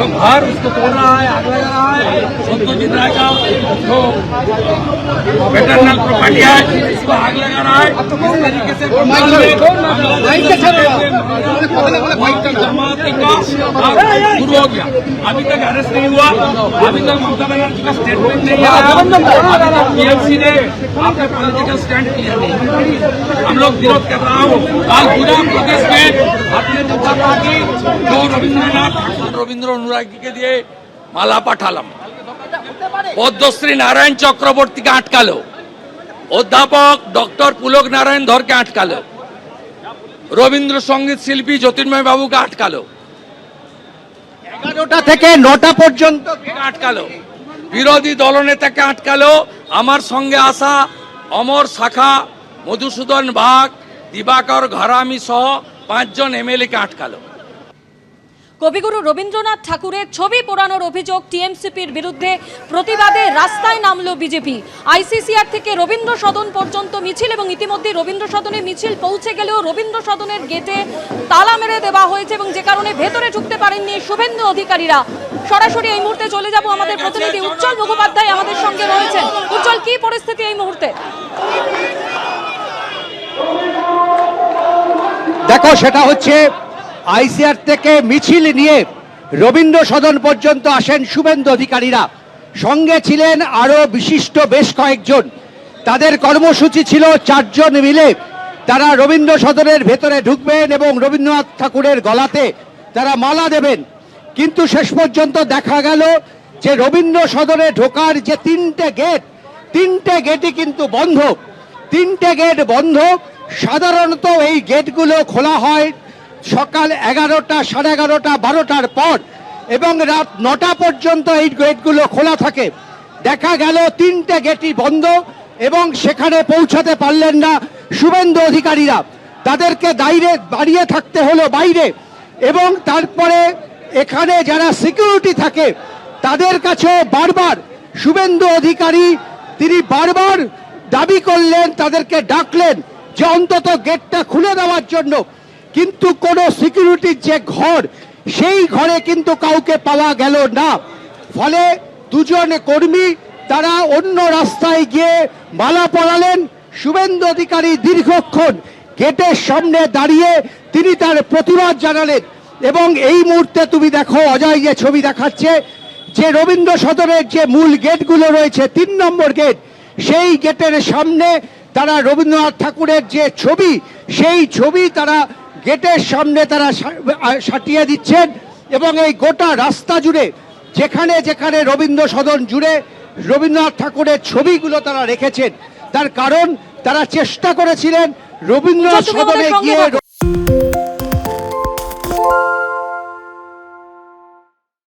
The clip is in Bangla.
जो घर उसको तोड़ रहा है आग लगा रहा है सत्यजीत जितना का जो वेटरनल प्रॉपर्टी है इसको आग लगा रहा है। तो कौन तरीके से शुरू हो गया। अभी तक अरेस्ट नहीं हुआ। अभी तक ममता बनर्जी का स्टेटमेंट नहीं आया। पीएमसी ने आपका पॉलिटिकल स्टैंड किया नहीं हम लोग विरोध कर रहा हूँ। आज पूरा प्रदेश में भारतीय जनता पार्टी जो रविंद्रनाथ रविंद्र অনুরাগীকে দিয়ে মালা পাঠালাম। পদ্মশ্রী নারায়ণ চক্রবর্তীকে আটকালো। অধ্যাপক ডক্টর পুলক নারায়ণ ধরকে আটকালো। রবীন্দ্রসঙ্গীত শিল্পী জ্যোতির্ময় বাবুকে আটকালো। এগারোটা থেকে নটা পর্যন্ত আটকালো? বিরোধী দলনেতাকে আটকালো। আমার সঙ্গে আসা অমর শাখা মধুসূদন বাগ দিবাকর ঘরামি সহ পাঁচজন এমএলএকে আটকালো। কবিগুরু রবীন্দ্রনাথ ঠাকুরের ছবি পোড়ানোর অভিযোগ টিএমসিপির বিরুদ্ধে প্রতিবাদে রাস্তায় নামল বিজেপি। আইসিসিআর থেকে রবীন্দ্র সদন পর্যন্ত মিছিল এবং ইতিমধ্যে রবীন্দ্র সদনে মিছিল পৌঁছে গেলেও রবীন্দ্র সদনের গেটে তালা মেরে দেওয়া হয়েছে এবং যে কারণে ভেতরে ঢুকতে পারেননি শুভেন্দু অধিকারীরা। সরাসরি এই মুহূর্তে চলে যাব আমাদের প্রতিনিধি উজ্জ্বল মুখোপাধ্যায় আমাদের সঙ্গে রয়েছেন। উজ্জ্বল, কি পরিস্থিতি এই মুহূর্তে? দেখো, সেটা হচ্ছে আইসিআর থেকে মিছিল নিয়ে রবীন্দ্র সদন পর্যন্ত আসেন শুভেন্দু অধিকারীরা। সঙ্গে ছিলেন আরও বিশিষ্ট বেশ কয়েকজন। তাদের কর্মসূচি ছিল চারজন মিলে। তারা রবীন্দ্র সদনের ভেতরে ঢুকবেন এবং রবীন্দ্রনাথ ঠাকুরের গলাতে তারা মালা দেবেন। কিন্তু শেষ পর্যন্ত দেখা গেল যে রবীন্দ্র সদনে ঢোকার যে তিনটে গেট, তিনটে গেটই কিন্তু বন্ধ। তিনটে গেট বন্ধ। সাধারণত এই গেটগুলো খোলা হয় সকাল এগারোটা, সাড়ে এগারোটা, বারোটার পর এবং রাত নটা পর্যন্ত এই গেটগুলো খোলা থাকে। দেখা গেল তিনটে গেটই বন্ধ এবং সেখানে পৌঁছাতে পারলেন না শুভেন্দু অধিকারীরা। তাদেরকে দাঁড়িয়ে দাঁড়িয়ে থাকতে হলো বাইরে এবং তারপরে এখানে যারা সিকিউরিটি থাকে, তাদের কাছে বারবার শুভেন্দু অধিকারী, তিনি বারবার দাবি করলেন, তাদেরকে ডাকলেন যে অন্তত গেটটা খুলে দেওয়ার জন্য কিন্তু কোনো সিকিউরিটির যে ঘর, সেই ঘরে কিন্তু কাউকে পাওয়া গেল না। ফলে দুজন কর্মী তারা অন্য রাস্তায় গিয়ে মালা পরালেন। শুভেন্দু অধিকারী দীর্ঘক্ষণ গেটের সামনে দাঁড়িয়ে তিনি তার প্রতিবাদ জানালেন এবং এই মুহূর্তে তুমি দেখো, অজয় যে ছবি দেখাচ্ছে, যে রবীন্দ্র সদনের যে মূল গেটগুলো রয়েছে, তিন নম্বর গেট, সেই গেটের সামনে তারা রবীন্দ্রনাথ ঠাকুরের যে ছবি, সেই ছবি তারা গেটের সামনে তারা সাটিয়ে দিচ্ছেন এবং এই গোটা রাস্তা জুড়ে যেখানে যেখানে রবীন্দ্র সদন জুড়ে রবীন্দ্রনাথ ঠাকুরের ছবিগুলো তারা রেখেছেন তার কারণ তারা চেষ্টা করেছিলেন রবীন্দ্রনাথ সদনে গিয়ে।